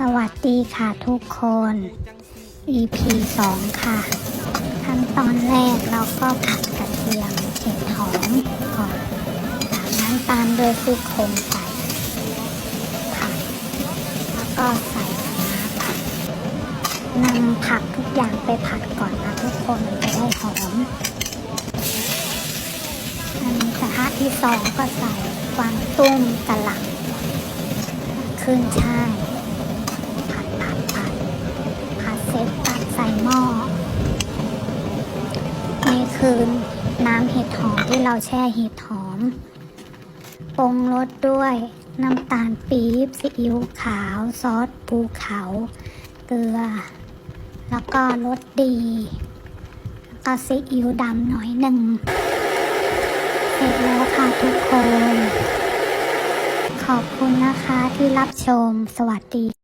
สวัสดีค่ะทุกคน EP 2 ค่ะ ขั้นตอนแรกเราก็ผัดกระเทียมเห็ดหอมก่อนจากนั้นตามด้วยซี่โครงไก่ผัดแล้วก็ใส่น้าผัดนำผักทุกอย่างไปผัดก่อนนะทุกคนจะได้หอมอันนี้กระทะที่สองก็ใส่กวางตุ้งกะหล่ำขึ้นช่ายผัดผัดผัดผัด เสร็จตักใส่หม้อนี่คือน้ำเห็ดหอมที่เราแช่เห็ดหอมปรุงรสด้วยน้ำตาลปี๊บซีอิ๊วขาว ซอสภูเขา เกลือ แล้วก็รสดี แล้วก็ซีอิ๊วดำหน่อยหนึ่งเสร็จแล้วค่ะทุกคน ขอบคุณนะคะที่รับชมสวัสดี